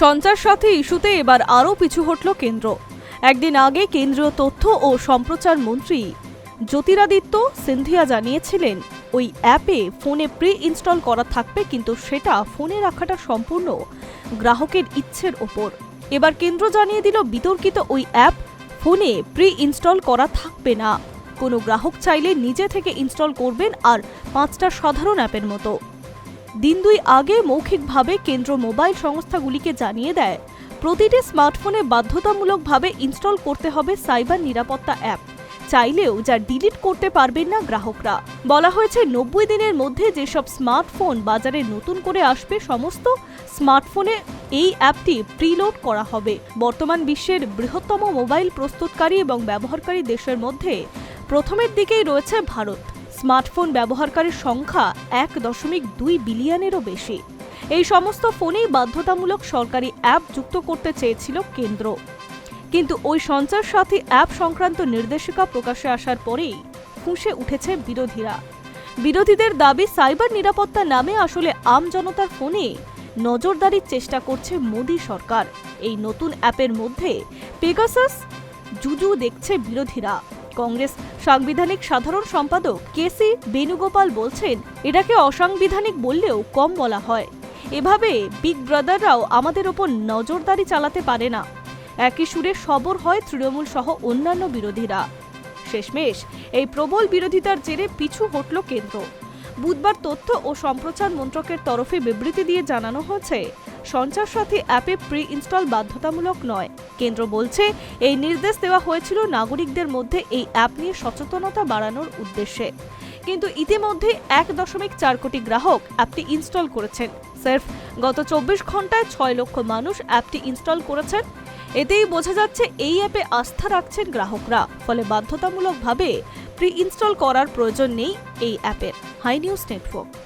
সঞ্চার সাথে ইস্যুতে এবার আরও পিছু হটল কেন্দ্র। একদিন আগে কেন্দ্রীয় তথ্য ও সম্প্রচার মন্ত্রী জ্যোতিরাদিত্য সিন্ধিয়া জানিয়েছিলেন, ওই অ্যাপে ফোনে প্রি ইনস্টল করা থাকবে, কিন্তু সেটা ফোনে রাখাটা সম্পূর্ণ গ্রাহকের ইচ্ছের ওপর। এবার কেন্দ্র জানিয়ে দিল, বিতর্কিত ওই অ্যাপ ফোনে প্রি ইনস্টল করা থাকবে না। কোনো গ্রাহক চাইলে নিজে থেকে ইনস্টল করবেন আর পাঁচটা সাধারণ অ্যাপের মতো। দিন দুই আগে মৌখিকভাবে কেন্দ্র মোবাইল সংস্থাগুলিকে জানিয়ে দেয়, প্রতিটি স্মার্টফোনে বাধ্যতামূলকভাবে ইনস্টল করতে হবে সাইবার নিরাপত্তা অ্যাপ। চাইলেও যা ডিলিট করতে পারবেন না গ্রাহকরা। বলা হয়েছে, নব্বই দিনের মধ্যে যেসব স্মার্টফোন বাজারে নতুন করে আসবে, সমস্ত স্মার্টফোনে এই অ্যাপটি প্রিলোড করা হবে। বর্তমান বিশ্বের বৃহত্তম মোবাইল প্রস্তুতকারী এবং ব্যবহারকারী দেশের মধ্যে প্রথমের দিকেই রয়েছে ভারত। স্মার্টফোন ব্যবহারকারীর সংখ্যা এক দশমিক দুই বিলিয়নেরও বেশি। এই সমস্ত ফোনেই বাধ্যতামূলক সরকারি অ্যাপ যুক্ত করতে চেয়েছিল কেন্দ্র। কিন্তু ওই সঞ্চার সাথী অ্যাপ সংক্রান্ত নির্দেশিকা প্রকাশে আসার পরেই ফুঁসে উঠেছে বিরোধীরা। বিরোধীদের দাবি সাইবার নিরাপত্তা নামে আসলে আম জনতার ফোনে নজরদারির চেষ্টা করছে মোদী সরকার। এই নতুন অ্যাপের মধ্যে পেগাসাস, জুজু দেখছে বিরোধীরা। কংগ্রেস সাংবিধানিক সাধারণ সম্পাদক কেসি বেণুগোপাল বলছেন, এটাকে অসাংবিধানিক বললেও কম বলা হয়। এভাবে বিগ ব্রাদাররাও আমাদের ওপর নজরদারি চালাতে পারে না। একই সুরে সবর হয় তৃণমূল সহ অন্যান্য বিরোধীরা। শেষমেশ, এই প্রবল বিরোধিতার জেরে পিছু হটল কেন্দ্র। বুধবার তথ্য ও সম্প্রচার মন্ত্রকের তরফে বিবৃতি দিয়ে জানানো হয়েছে, সঞ্চার সাথী অ্যাপে প্রি ইনস্টল বাধ্যতামূলক নয়। কেন্দ্র বলছে, এই নির্দেশ দেওয়া হয়েছিল নাগরিকদের মধ্যে এই অ্যাপ নিয়ে সচেতনতা বাড়ানোর উদ্দেশ্যে। কিন্তু ইতিমধ্যে এক দশমিক চার কোটি গ্রাহক অ্যাপটি ইনস্টল করেছেন। সির্ফ গত চব্বিশ ঘন্টায় ছয় লক্ষ মানুষ অ্যাপটি ইনস্টল করেছেন। এতেই বোঝা যাচ্ছে, এই অ্যাপে আস্থা রাখছেন গ্রাহকরা। ফলে বাধ্যতামূলকভাবে প্রি ইনস্টল করার প্রয়োজন নেই এই অ্যাপের। Hi news network.